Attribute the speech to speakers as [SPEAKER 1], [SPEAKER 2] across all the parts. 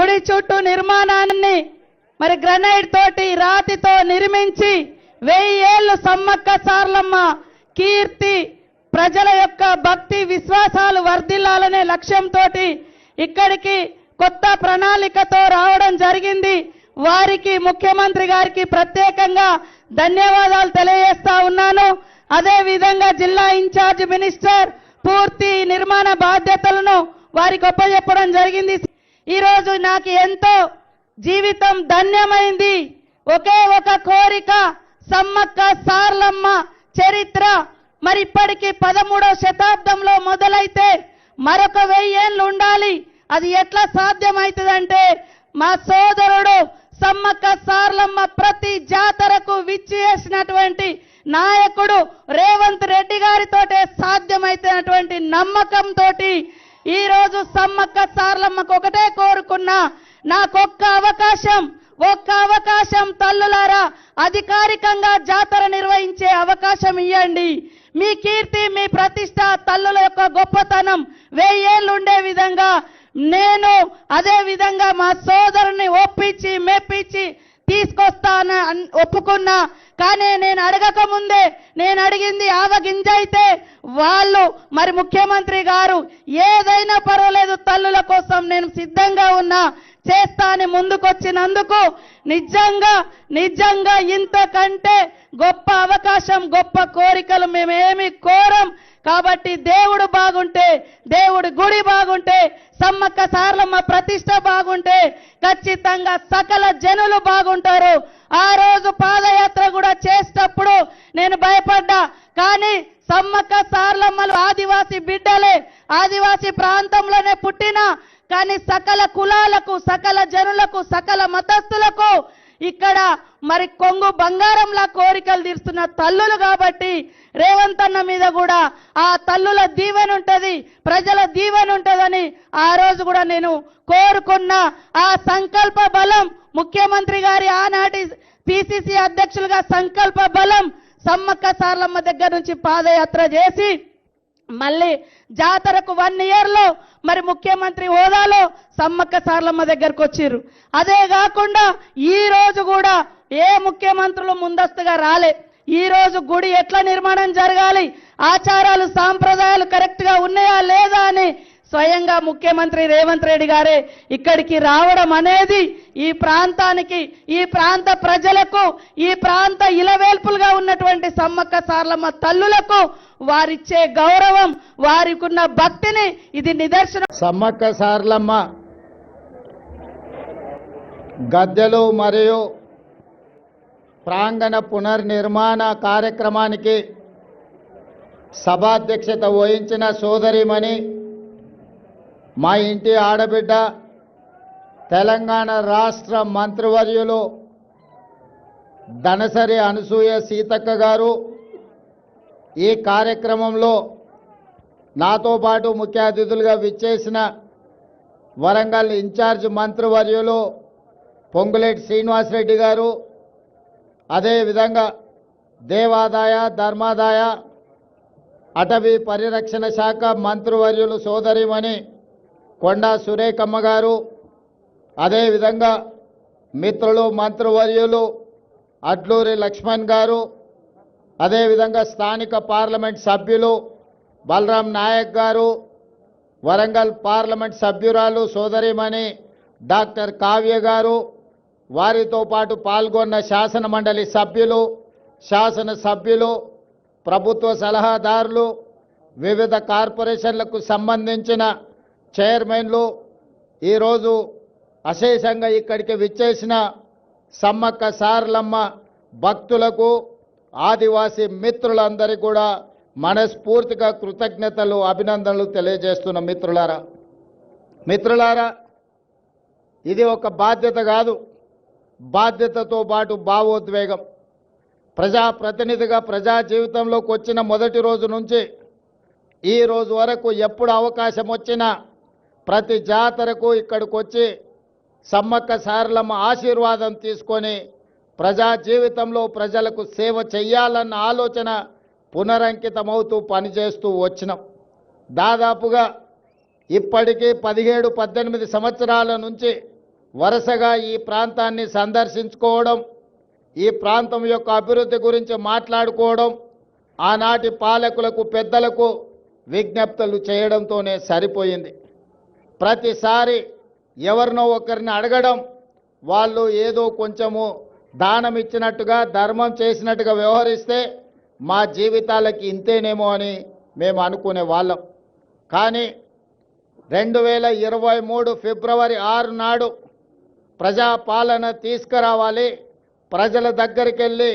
[SPEAKER 1] గుడి చుట్టూ నిర్మాణాన్ని మరి గ్రనైట్ తోటి రాతితో నిర్మించి వెయ్యి ఏళ్ళు సమ్మక్క సార్లమ్మ కీర్తి ప్రజల యొక్క భక్తి విశ్వాసాలు వర్ధిల్లాలనే లక్ష్యంతో ఇక్కడికి కొత్త ప్రణాళికతో రావడం జరిగింది. వారికి ముఖ్యమంత్రి గారికి ప్రత్యేకంగా ధన్యవాదాలు తెలియజేస్తా ఉన్నాను. అదే విధంగా జిల్లా ఇన్ఛార్జ్ మినిస్టర్ పూర్తి నిర్మాణ బాధ్యతలను వారికి ఒప్పజెప్పడం జరిగింది. ఈరోజు నాకు ఎంతో జీవితం ధన్యమైంది. ఒకే ఒక కోరిక సమ్మక్క సార్లమ్మ చరిత్ర. మరి ఇప్పటికీ పదమూడవ శతాబ్దంలో మొదలైతే మరొక వెయ్యేళ్ళు ఉండాలి. అది ఎట్లా సాధ్యమవుతుందంటే మా సోదరుడు సమ్మక్క సార్లమ్మ ప్రతి జాతరకు విచ్చేసినటువంటి నాయకుడు రేవంత్ రెడ్డి గారితోటే సాధ్యమైతున్నటువంటి నమ్మకంతో ఈరోజు సమ్మక్క సార్లమ్మకు ఒకటే కోరుకున్నా నాకొక్క అవకాశం ఒక్క అవకాశం తల్లులారా అధికారికంగా జాతర నిర్వహించే అవకాశం ఇవ్వండి మీ కీర్తి మీ ప్రతిష్ట తల్లుల యొక్క గొప్పతనం వెయ్యేళ్ళు ఉండే విధంగా నేను అదే విధంగా మా సోదరుని ఒప్పించి మెప్పించి తీసుకొస్తాను అన్- ఒప్పుకున్నా. కానీ నేను అడగక ముందే నేను అడిగింది ఆవగింజ అయితే వాళ్ళు మరి ముఖ్యమంత్రి గారు ఏదైనా పర్వాలేదు తల్లుల కోసం నేను సిద్ధంగా ఉన్నా చేస్తా అని ముందుకొచ్చినందుకు నిజంగా నిజంగా ఇంతకంటే గొప్ప అవకాశం గొప్ప కోరికలు మేమేమి కోరం. కాబట్టి దేవుడు బాగుంటే దేవుడు గుడి బాగుంటే సమ్మక్క సార్లమ్మ ప్రతిష్ట బాగుంటే ఖచ్చితంగా సకల జనులు బాగుంటారు. ఆ రోజు పాదయాత్ర కూడా చేసేటప్పుడు నేను భయపడ్డా. కానీ సమ్మక్క సార్లమ్మలు ఆదివాసి బిడ్డలే. ఆదివాసి ప్రాంతంలోనే పుట్టిన కానీ సకల కులాలకు సకల జనులకు సకల మతస్థులకు ఇక్కడ మరి కొంగు బంగారంలా కోరికలు తీరుస్తున్న తల్లులు కాబట్టి రేవంత్ అన్న మీద కూడా ఆ తల్లుల దీవెన ఉంటుంది ప్రజల దీవెన ఉంటుందని ఆ రోజు కూడా నేను కోరుకున్న ఆ సంకల్ప బలం ముఖ్యమంత్రి గారి ఆనాటి పిసిసి అధ్యక్షులుగా సంకల్ప బలం సమ్మక్క సార్లమ్మ దగ్గర నుంచి పాదయాత్ర చేసి మళ్ళీ జాతరకు వన్ ఇయర్లో మరి ముఖ్యమంత్రి హోదాలో సమ్మక్క సార్లమ్మ దగ్గరకు వచ్చిర్రు. అదే కాకుండా ఈ రోజు కూడా ఏ ముఖ్యమంత్రులు ముందస్తుగా రాలే. ఈ రోజు గుడి ఎట్లా నిర్మాణం జరగాలి? ఆచారాలు సాంప్రదాయాలు కరెక్ట్గా ఉన్నాయా లేదా అని స్వయంగా ముఖ్యమంత్రి రేవంత్ రెడ్డి గారే ఇక్కడికి రావడం అనేది ఈ ప్రాంతానికి ఈ ప్రాంత ప్రజలకు ఈ ప్రాంత ఇలవేల్పులుగా ఉన్నటువంటి సమ్మక్క సార్లమ్మ తల్లులకు వారిచ్చే గౌరవం వారికి ఉన్న భక్తిని ఇది నిదర్శనం.
[SPEAKER 2] సమ్మక్క సార్లమ్మ గద్దెలు మరియు ప్రాంగణ పునర్నిర్మాణ కార్యక్రమానికి సభాధ్యక్షత వహించిన సోదరిమణి మా ఇంటి ఆడబిడ్డ తెలంగాణ రాష్ట్ర మంత్రివర్యులు దనసరి అనసూయ సీతక్క గారు ఈ కార్యక్రమంలో నాతో పాటు ముఖ్య అతిథులుగా విచ్చేసిన వరంగల్ ఇన్ఛార్జ్ మంత్రివర్యులు పొంగులేటి శ్రీనివాసరెడ్డి గారు. అదేవిధంగా దేవాదాయ ధర్మాదాయ అటవీ పరిరక్షణ శాఖ మంత్రివర్యులు సోదరిమణి కొండా సురేఖమ్మ గారు. అదేవిధంగా మిత్రులు మంత్రివర్యులు అడ్లూరి లక్ష్మణ్ గారు అదేవిధంగా స్థానిక పార్లమెంట్ సభ్యులు బలరాం నాయక్ గారు వరంగల్ పార్లమెంట్ సభ్యురాలు సోదరిమణి డాక్టర్ కావ్య గారు వారితో పాటు పాల్గొన్న శాసన మండలి సభ్యులు శాసన సభ్యులు ప్రభుత్వ సలహాదారులు వివిధ కార్పొరేషన్లకు సంబంధించిన చైర్మన్లు ఈరోజు అశేషంగా ఇక్కడికి విచ్చేసిన సమ్మక్క సారలమ్మ భక్తులకు ఆదివాసీ మిత్రులందరికీ కూడా మనస్ఫూర్తిగా కృతజ్ఞతలు అభినందనలు తెలియజేస్తున్న మిత్రులారా. మిత్రులారా ఇది ఒక బాధ్యత కాదు. బాధ్యతతో పాటు భావోద్వేగం. ప్రజాప్రతినిధిగా ప్రజా జీవితంలోకి వచ్చిన మొదటి రోజు నుంచి ఈ రోజు వరకు ఎప్పుడు అవకాశం వచ్చినా ప్రతి జాతరకు ఇక్కడికి వచ్చి సమ్మక్క సారలమ్మ ఆశీర్వాదం తీసుకొని ప్రజా జీవితంలో ప్రజలకు సేవ చెయ్యాలన్న ఆలోచన పునరంకితమవుతూ పనిచేస్తూ వచ్చినాం. దాదాపుగా ఇప్పటికీ పదిహేడు పద్దెనిమిది సంవత్సరాల నుంచి వరుసగా ఈ ప్రాంతాన్ని సందర్శించుకోవడం ఈ ప్రాంతం యొక్క అభివృద్ధి గురించి మాట్లాడుకోవడం ఆనాటి పాలకులకు పెద్దలకు విజ్ఞప్తులు చేయడంతోనే సరిపోయింది. ప్రతిసారి ఎవరినో ఒకరిని అడగడం వాళ్ళు ఏదో కొంచెము దానం ఇచ్చినట్టుగా ధర్మం చేసినట్టుగా వ్యవహరిస్తే మా జీవితాలకి ఇంతేనేమో అని మేము అనుకునే వాళ్ళం. కానీ రెండు వేల ఇరవై మూడు ఫిబ్రవరి ఆరు నాడు ప్రజాపాలన తీసుకురావాలి ప్రజల దగ్గరికి వెళ్ళి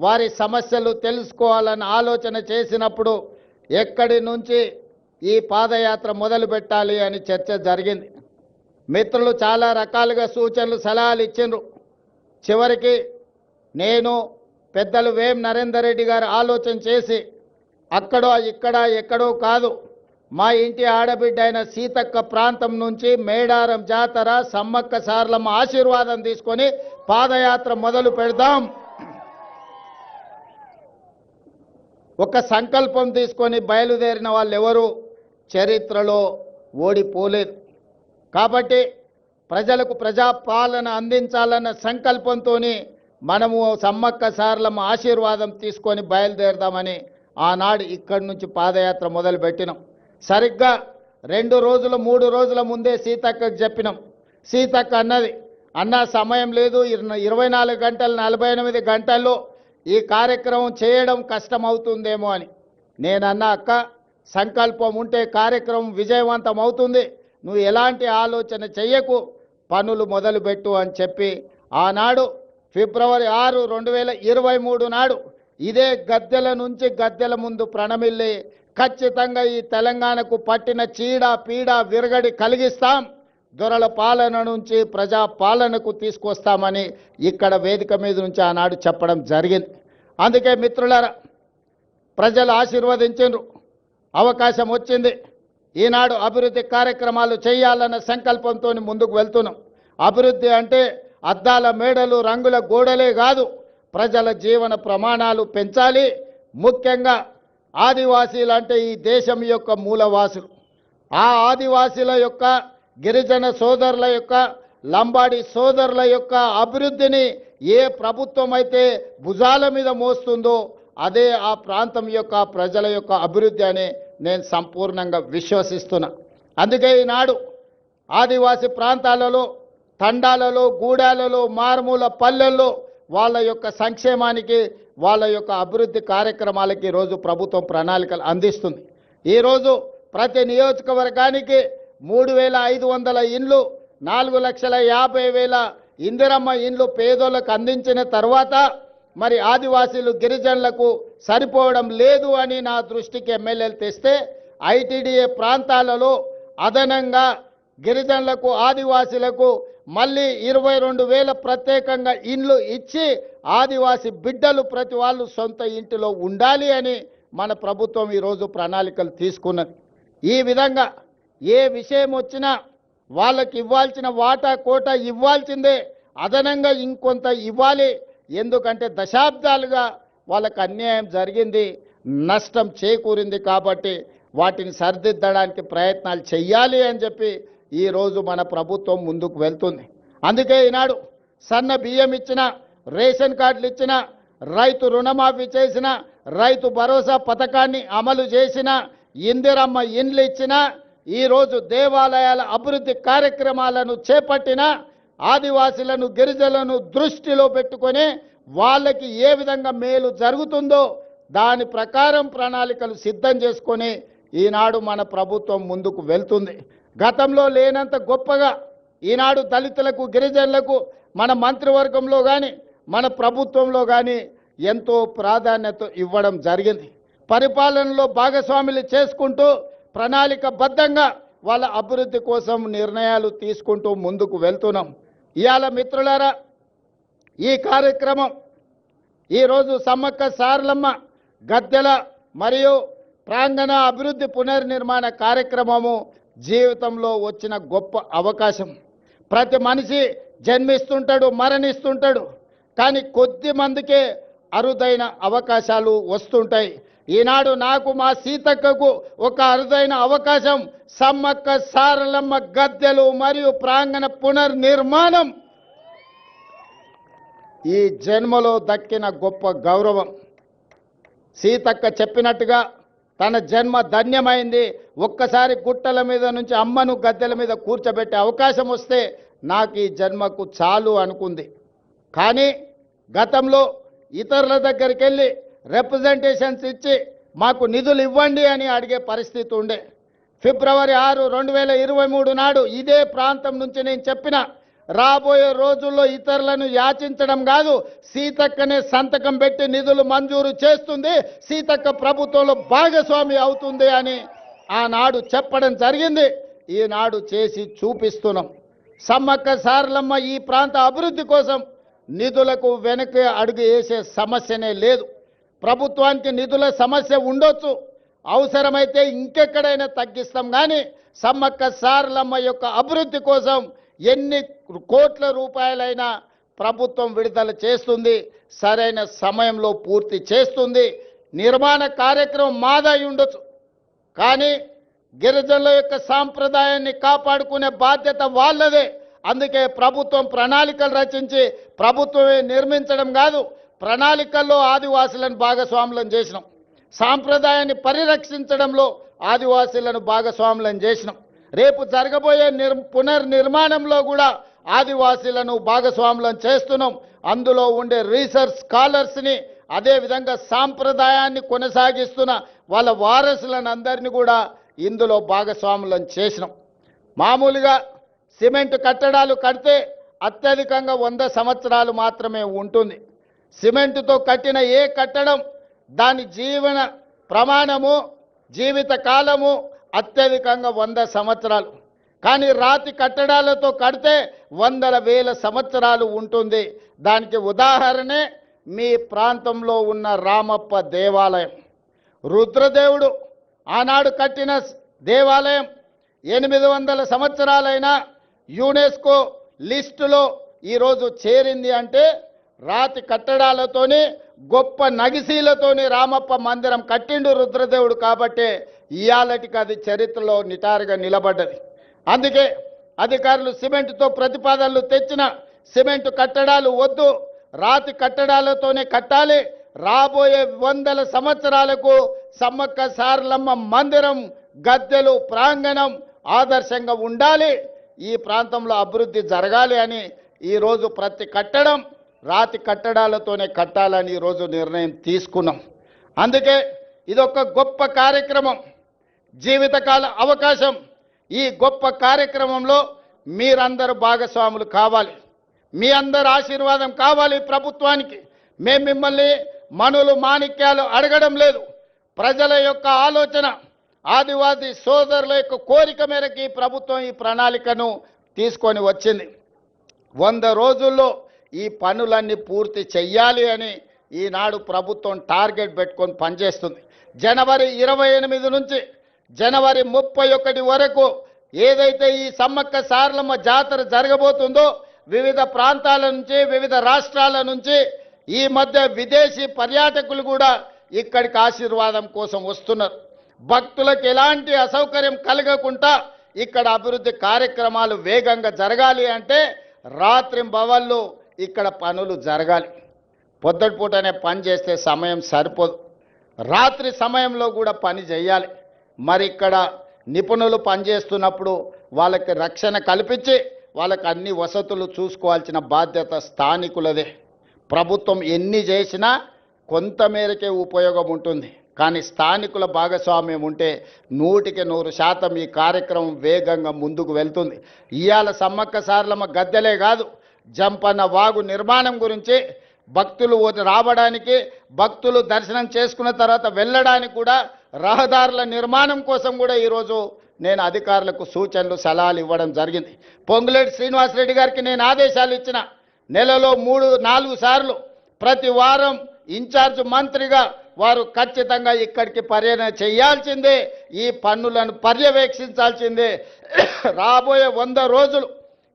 [SPEAKER 2] వారి సమస్యలు తెలుసుకోవాలని ఆలోచన చేసినప్పుడు ఎక్కడి నుంచి ఈ పాదయాత్ర మొదలు పెట్టాలి అని చర్చ జరిగింది. మిత్రులు చాలా రకాలుగా సూచనలు సలహాలు ఇచ్చిండ్రు. చివరికి నేను పెద్దలు వేం నరేందర్ రెడ్డి గారు ఆలోచన చేసి అక్కడో ఇక్కడ ఎక్కడో కాదు మా ఇంటి ఆడబిడ్డ అయిన సీతక్క ప్రాంతం నుంచి మేడారం జాతర సమ్మక్క సార్లమ్మ ఆశీర్వాదం తీసుకొని పాదయాత్ర మొదలు పెడదాం. ఒక సంకల్పం తీసుకొని బయలుదేరిన వాళ్ళు ఎవరు చరిత్రలో ఓడిపోలేదు. కాబట్టి ప్రజలకు ప్రజాపాలన అందించాలన్న సంకల్పంతో మనము సమ్మక్క సార్లమ్మ ఆశీర్వాదం తీసుకొని బయలుదేరదామని ఆనాడు ఇక్కడి నుంచి పాదయాత్ర మొదలుపెట్టినాం. సరిగ్గా రెండు రోజుల మూడు రోజుల ముందే సీతక్కకు చెప్పినాం. సీతక్క అన్నది అన్న సమయం లేదు. ఇరవై నాలుగు గంటలు నలభై ఎనిమిది గంటల్లో ఈ కార్యక్రమం చేయడం కష్టమవుతుందేమో అని. నేనన్నా అక్క సంకల్పం ఉంటే కార్యక్రమం విజయవంతం అవుతుంది నువ్వు ఎలాంటి ఆలోచన చెయ్యకు పనులు మొదలుపెట్టు అని చెప్పి ఆనాడు ఫిబ్రవరి ఆరు రెండు వేల ఇరవై మూడు నాడు ఇదే గద్దెల నుంచి గద్దెల ముందు ప్రణమిల్లి ఖచ్చితంగా ఈ తెలంగాణకు పట్టిన చీడ పీడ విరగడి కలిగిస్తాం. దొరల పాలన నుంచి ప్రజా పాలనకు తీసుకొస్తామని ఇక్కడ వేదిక మీద నుంచి ఆనాడు చెప్పడం జరిగింది. అందుకే మిత్రులారా ప్రజలు ఆశీర్వదించిండ్రు అవకాశం వచ్చింది. ఈనాడు అభివృద్ధి కార్యక్రమాలు చేయాలన్న సంకల్పంతో ముందుకు వెళ్తున్నాం. అభివృద్ధి అంటే అద్దాల మేడలు రంగుల గోడలే కాదు ప్రజల జీవన ప్రమాణాలు పెంచాలి. ముఖ్యంగా ఆదివాసీలు అంటే ఈ దేశం యొక్క మూలవాసులు. ఆ ఆదివాసీల యొక్క గిరిజన సోదరుల యొక్క లంబాడి సోదరుల యొక్క అభివృద్ధిని ఏ ప్రభుత్వం అయితే భుజాల మీద మోస్తుందో అదే ఆ ప్రాంతం యొక్క ప్రజల యొక్క అభివృద్ధి అనే నేను సంపూర్ణంగా విశ్వసిస్తున్నా. అందుకే ఈనాడు ఆదివాసీ ప్రాంతాలలో తండాలలో గూడాలలో మారుమూల పల్లెల్లో వాళ్ళ యొక్క సంక్షేమానికి వాళ్ళ యొక్క అభివృద్ధి కార్యక్రమాలకి ఈరోజు ప్రభుత్వం ప్రణాళికలు అందిస్తుంది. ఈరోజు ప్రతి నియోజకవర్గానికి మూడు వేల ఐదు వందల ఇండ్లు నాలుగు లక్షల యాభై వేల ఇందిరమ్మ ఇండ్లు పేదోళ్ళకు అందించిన తర్వాత మరి ఆదివాసీలు గిరిజనులకు సరిపోవడం లేదు అని నా దృష్టికి ఎమ్మెల్యేలు తెస్తే ఐటీడీఏ ప్రాంతాలలో అదనంగా గిరిజనులకు ఆదివాసులకు మళ్ళీ ఇరవై రెండు వేల ప్రత్యేకంగా ఇండ్లు ఇచ్చి ఆదివాసి బిడ్డలు ప్రతి వాళ్ళు సొంత ఇంటిలో ఉండాలి అని మన ప్రభుత్వం ఈరోజు ప్రణాళికలు తీసుకున్నది. ఈ విధంగా ఏ విషయం వచ్చినా వాళ్ళకి ఇవ్వాల్సిన వాటా కోట ఇవ్వాల్సిందే అదనంగా ఇంకొంత ఇవ్వాలి. ఎందుకంటే దశాబ్దాలుగా వాళ్ళకి అన్యాయం జరిగింది నష్టం చేకూరింది కాబట్టి వాటిని సరిదిద్దడానికి ప్రయత్నాలు చెయ్యాలి అని చెప్పి ఈరోజు మన ప్రభుత్వం ముందుకు వెళ్తుంది. అందుకే ఈనాడు సన్న బియ్యం ఇచ్చిన రేషన్ కార్డులు ఇచ్చిన రైతు రుణమాఫీ చేసిన రైతు భరోసా పథకాన్ని అమలు చేసిన ఇందిరమ్మ ఇండ్లు ఇచ్చిన ఈరోజు దేవాలయాల అభివృద్ధి కార్యక్రమాలను చేపట్టిన ఆదివాసులను గిరిజలను దృష్టిలో పెట్టుకొని వాళ్ళకి ఏ విధంగా మేలు జరుగుతుందో దాని ప్రకారం ప్రణాళికలు సిద్ధం చేసుకొని ఈనాడు మన ప్రభుత్వం ముందుకు వెళ్తుంది. గతంలో లేనంత గొప్పగా ఈనాడు దళితులకు గిరిజనులకు మన మంత్రివర్గంలో కానీ మన ప్రభుత్వంలో కానీ ఎంతో ప్రాధాన్యత ఇవ్వడం జరిగింది. పరిపాలనలో భాగస్వాములు చేసుకుంటూ ప్రణాళికబద్ధంగా వాళ్ళ అభివృద్ధి కోసం నిర్ణయాలు తీసుకుంటూ ముందుకు వెళ్తున్నాం. ఇవాళ మిత్రులారా ఈ కార్యక్రమం ఈరోజు సమ్మక్క సారలమ్మ గద్దెల మరియు ప్రాంగణ అభివృద్ధి పునర్నిర్మాణ కార్యక్రమము జీవితంలో వచ్చిన గొప్ప అవకాశం. ప్రతి మనిషి జన్మిస్తుంటాడు మరణిస్తుంటాడు. కానీ కొద్ది మందికే అరుదైన అవకాశాలు వస్తుంటాయి. ఈనాడు నాకు మా సీతక్కకు ఒక అరుదైన అవకాశం సమ్మక్క సారలమ్మ గద్దెలు మరియు ప్రాంగణ పునర్నిర్మాణం ఈ జన్మలో దక్కిన గొప్ప గౌరవం. సీతక్క చెప్పినట్టుగా తన జన్మ ధన్యమైంది. ఒక్కసారి గుట్టల మీద నుంచి అమ్మను గద్దెల మీద కూర్చోబెట్టే అవకాశం వస్తే నాకు ఈ జన్మకు చాలు అనుకుంది. కానీ గతంలో ఇతరుల దగ్గరికి వెళ్ళి రిప్రజెంటేషన్స్ ఇచ్చి మాకు నిధులు ఇవ్వండి అని అడిగే పరిస్థితి ఉండే. ఫిబ్రవరి ఆరు రెండు వేల ఇరవై మూడు నాడు ఇదే ప్రాంతం నుంచి నేను చెప్పిన రాబోయే రోజుల్లో ఇతరులను యాచించడం కాదు సీతక్కనే సంతకం పెట్టి నిధులు మంజూరు చేస్తుంది సీతక్క ప్రభుత్వంలో భాగస్వామి అవుతుంది అని ఆనాడు చెప్పడం జరిగింది. ఈనాడు చేసి చూపిస్తున్నాం. సమ్మక్క సారలమ్మ ఈ ప్రాంత అభివృద్ధి కోసం నిధులకు వెనక్కి అడుగు వేసే సమస్యనే లేదు. ప్రభుత్వానికి నిధుల సమస్య ఉండొచ్చు. అవసరమైతే ఇంకెక్కడైనా తగ్గిస్తాం కానీ సమ్మక్క సారలమ్మ యొక్క అభివృద్ధి కోసం ఎన్ని కోట్ల రూపాయలైనా ప్రభుత్వం విడుదల చేస్తుంది సరైన సమయంలో పూర్తి చేస్తుంది నిర్మాణ కార్యక్రమం మాదై ఉండొచ్చు. కానీ గిరిజనుల యొక్క సాంప్రదాయాన్ని కాపాడుకునే బాధ్యత వాళ్ళదే. అందుకే ప్రభుత్వం ప్రణాళికలు రచించి ప్రభుత్వమే నిర్మించడం కాదు ప్రణాళికల్లో ఆదివాసులను భాగస్వాములను చేసినాం. సాంప్రదాయాన్ని పరిరక్షించడంలో ఆదివాసీలను భాగస్వాములను చేసినాం. రేపు జరగబోయే నిర్ పునర్నిర్మాణంలో కూడా ఆదివాసీలను భాగస్వాములను చేస్తున్నాం. అందులో ఉండే రీసెర్చ్ స్కాలర్స్ని అదేవిధంగా సాంప్రదాయాన్ని కొనసాగిస్తున్న వాళ్ళ వారసులను అందరినీ కూడా ఇందులో భాగస్వాములను చేసినాం. మామూలుగా సిమెంట్ కట్టడాలు కడితే అత్యధికంగా వంద సంవత్సరాలు మాత్రమే ఉంటుంది. సిమెంటుతో కట్టిన ఏ కట్టడం దాని జీవన ప్రమాణము జీవిత కాలము అత్యధికంగా వంద సంవత్సరాలు. కానీ రాతి కట్టడాలతో కడితే వందల వేల సంవత్సరాలు ఉంటుంది. దానికి ఉదాహరణే మీ ప్రాంతంలో ఉన్న రామప్ప దేవాలయం. రుద్రదేవుడు ఆనాడు కట్టిన దేవాలయం ఎనిమిది వందల సంవత్సరాలైన యునెస్కో లిస్టులో ఈరోజు చేరింది అంటే రాతి కట్టడాలతోని గొప్ప నగిశీలతోని రామప్ప మందిరం కట్టిండు రుద్రదేవుడు కాబట్టే ఇయాలటికి అది చరిత్రలో నిటారుగా నిలబడ్డది. అందుకే అధికారులు సిమెంట్తో ప్రతిపాదనలు తెచ్చిన సిమెంట్ కట్టడాలు వద్దు. రాతి కట్టడాలతోనే కట్టాలి. రాబోయే వందల సంవత్సరాలకు సమ్మక్క సారలమ్మ మందిరం గద్దెలు ప్రాంగణం ఆదర్శంగా ఉండాలి. ఈ ప్రాంతంలో అభివృద్ధి జరగాలి అని ఈరోజు ప్రతి కట్టడం రాతి కట్టడాలతోనే కట్టాలని ఈరోజు నిర్ణయం తీసుకున్నాం. అందుకే ఇదొక గొప్ప కార్యక్రమం. జీవితకాల అవకాశం. ఈ గొప్ప కార్యక్రమంలో మీరందరూ భాగస్వాములు కావాలి. మీ అందరు ఆశీర్వాదం కావాలి ప్రభుత్వానికి. మేము మిమ్మల్ని మనులు మాణిక్యాలు అడగడం లేదు. ప్రజల యొక్క ఆలోచన ఆదివాసీ సోదరుల యొక్క కోరిక మేరకు ఈ ప్రభుత్వం ఈ ప్రణాళికను తీసుకొని వచ్చింది. వంద రోజుల్లో ఈ పనులన్నీ పూర్తి చెయ్యాలి అని ఈనాడు ప్రభుత్వం టార్గెట్ పెట్టుకొని పనిచేస్తుంది. జనవరి ఇరవై ఎనిమిది నుంచి జనవరి ముప్పై ఒకటి వరకు ఏదైతే ఈ సమ్మక్క సారలమ్మ జాతర జరగబోతుందో వివిధ ప్రాంతాల నుంచి వివిధ రాష్ట్రాల నుంచి ఈ మధ్య విదేశీ పర్యాటకులు కూడా ఇక్కడికి ఆశీర్వాదం కోసం వస్తున్నారు. భక్తులకు ఎలాంటి అసౌకర్యం కలగకుండా ఇక్కడ అభివృద్ధి కార్యక్రమాలు వేగంగా జరగాలి అంటే రాత్రి భవన్లు ఇక్కడ పనులు జరగాలి. పొద్దుటిపూటనే పని చేస్తే సమయం సరిపోదు. రాత్రి సమయంలో కూడా పని చేయాలి. మరి ఇక్కడ నిపుణులు పనిచేస్తున్నప్పుడు వాళ్ళకి రక్షణ కల్పించి వాళ్ళకి అన్ని వసతులు చూసుకోవాల్సిన బాధ్యత స్థానికులదే. ప్రభుత్వం ఎన్ని చేసినా కొంతమేరకే ఉపయోగం ఉంటుంది. కానీ స్థానికుల భాగస్వామ్యం ఉంటే నూటికి నూరు శాతం ఈ కార్యక్రమం వేగంగా ముందుకు వెళ్తుంది. ఇవాళ సమ్మక్క సారలమ్మ గద్దెలే కాదు జంపన్న వాగు నిర్మాణం గురించి భక్తులు రావడానికి భక్తులు దర్శనం చేసుకున్న తర్వాత వెళ్ళడానికి కూడా రహదారుల నిర్మాణం కోసం కూడా ఈరోజు నేను అధికారులకు సూచనలు సలహాలు ఇవ్వడం జరిగింది. పొంగులేటి శ్రీనివాసరెడ్డి గారికి నేను ఆదేశాలు ఇచ్చిన నెలలో మూడు నాలుగు సార్లు ప్రతి వారం ఇన్ఛార్జ్ మంత్రిగా వారు ఖచ్చితంగా ఇక్కడికి పర్యటన చేయాల్సిందే ఈ పన్నులను పర్యవేక్షించాల్సిందే. రాబోయే వంద రోజులు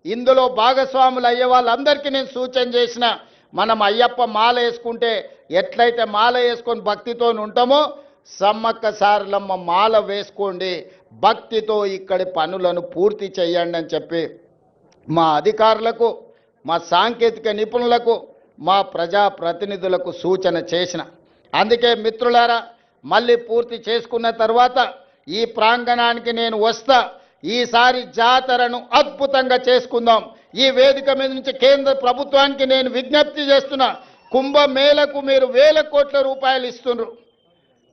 [SPEAKER 2] ఇందులో భాగస్వాములు అయ్యే వాళ్ళందరికీ నేను సూచన చేసిన మనం అయ్యప్ప మాల వేసుకుంటే ఎట్లయితే మాల వేసుకొని భక్తితో ఉంటామో సమ్మక్క సారలమ్మ మాల వేసుకోండి భక్తితో ఇక్కడి పనులను పూర్తి చేయండి అని చెప్పి మా అధికారులకు మా సాంకేతిక నిపుణులకు మా ప్రజా ప్రతినిధులకు సూచన చేసిన. అందుకే మిత్రులారా మళ్ళీ పూర్తి చేసుకున్న తర్వాత ఈ ప్రాంగణానికి నేను వస్తా ఈసారి జాతరను అద్భుతంగా చేసుకుందాం. ఈ వేదిక మీద నుంచి కేంద్ర ప్రభుత్వానికి నేను విజ్ఞప్తి చేస్తున్నా కుంభమేళకు మీరు వేల కోట్ల రూపాయలు ఇస్తున్నారు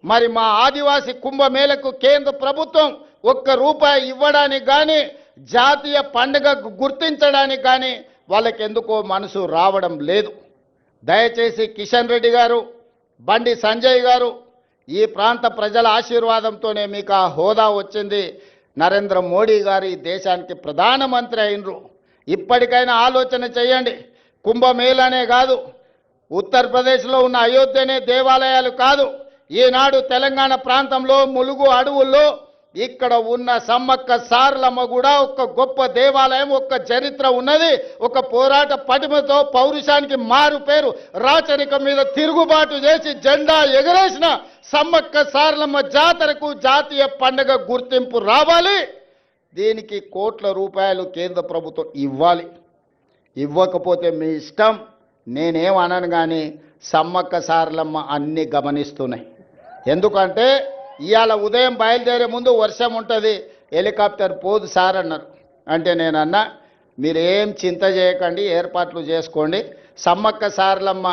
[SPEAKER 2] మరి మా ఆదివాసి కుంభమేళకు కేంద్ర ప్రభుత్వం ఒక్క రూపాయి ఇవ్వడానికి కానీ జాతీయ పండుగ గుర్తించడానికి కానీ వాళ్ళకి ఎందుకో మనసు రావడం లేదు. దయచేసి కిషన్ రెడ్డి గారు బండి సంజయ్ గారు ఈ ప్రాంత ప్రజల ఆశీర్వాదంతోనే మీకు ఆ హోదా వచ్చింది. నరేంద్ర మోడీ గారు ఈ దేశానికి ప్రధానమంత్రి అయినరు. ఇప్పటికైనా ఆలోచన చేయండి. కుంభమేళనే కాదు ఉత్తరప్రదేశ్లో ఉన్న అయోధ్యనే దేవాలయాలు కాదు. ఈనాడు తెలంగాణ ప్రాంతంలో ములుగు అడవుల్లో ఇక్కడ ఉన్న సమ్మక్క సారలమ్మ కూడా ఒక గొప్ప దేవాలయం ఒక చరిత్ర ఉన్నది. ఒక పోరాట పటిమతో పౌరుషానికి మారు పేరు రాచరిక మీద తిరుగుబాటు చేసి జెండా ఎగరేసిన సమ్మక్క సారలమ్మ జాతరకు జాతీయ పండగ గుర్తింపు రావాలి. దీనికి కోట్ల రూపాయలు కేంద్ర ప్రభుత్వం ఇవ్వాలి. ఇవ్వకపోతే మీ ఇష్టం. నేనేం అనను కానీ సమ్మక్క సారలమ్మ అన్ని గమనిస్తున్నాయి. ఎందుకంటే ఇవాళ ఉదయం బయలుదేరే ముందు వర్షం ఉంటుంది. హెలికాప్టర్ పోదు సార్ అన్నారు. అంటే నేను అన్నా మీరేం చింత చేయకండి ఏర్పాట్లు చేసుకోండి. సమ్మక్క సారలమ్మ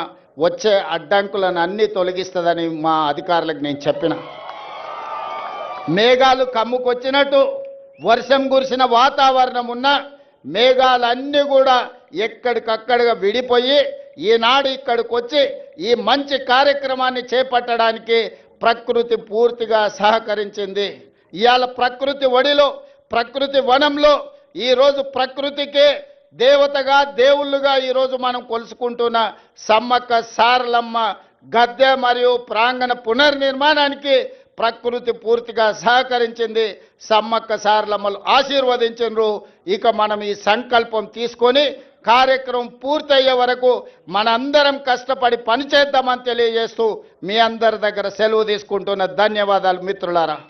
[SPEAKER 2] వచ్చే అడ్డంకులను అన్నీ తొలగిస్తుందని మా అధికారులకు నేను చెప్పిన. మేఘాలు కమ్ముకొచ్చినట్టు వర్షం కురిసిన వాతావరణం ఉన్న మేఘాలన్నీ కూడా ఎక్కడికక్కడిగా విడిపోయి ఈనాడు ఇక్కడికి వచ్చి ఈ మంచి కార్యక్రమాన్ని చేపట్టడానికి ప్రకృతి పూర్తిగా సహకరించింది. ఇవాళ ప్రకృతి ఒడిలో ప్రకృతి వనంలో ఈరోజు ప్రకృతికే దేవతగా దేవుళ్ళుగా ఈరోజు మనం కొలుసుకుంటున్న సమ్మక్క సారలమ్మ గద్దె మరియు ప్రాంగణ పునర్నిర్మాణానికి ప్రకృతి పూర్తిగా సహకరించింది. సమ్మక్క సారలమ్మలు ఆశీర్వదించరు ఇక మనం ఈ సంకల్పం తీసుకొని కార్యక్రమం పూర్తయ్యే వరకు మనందరం కష్టపడి పనిచేద్దామని తెలియజేస్తూ మీ అందరి దగ్గర సెలవు తీసుకుంటున్న ధన్యవాదాలు మిత్రులారా.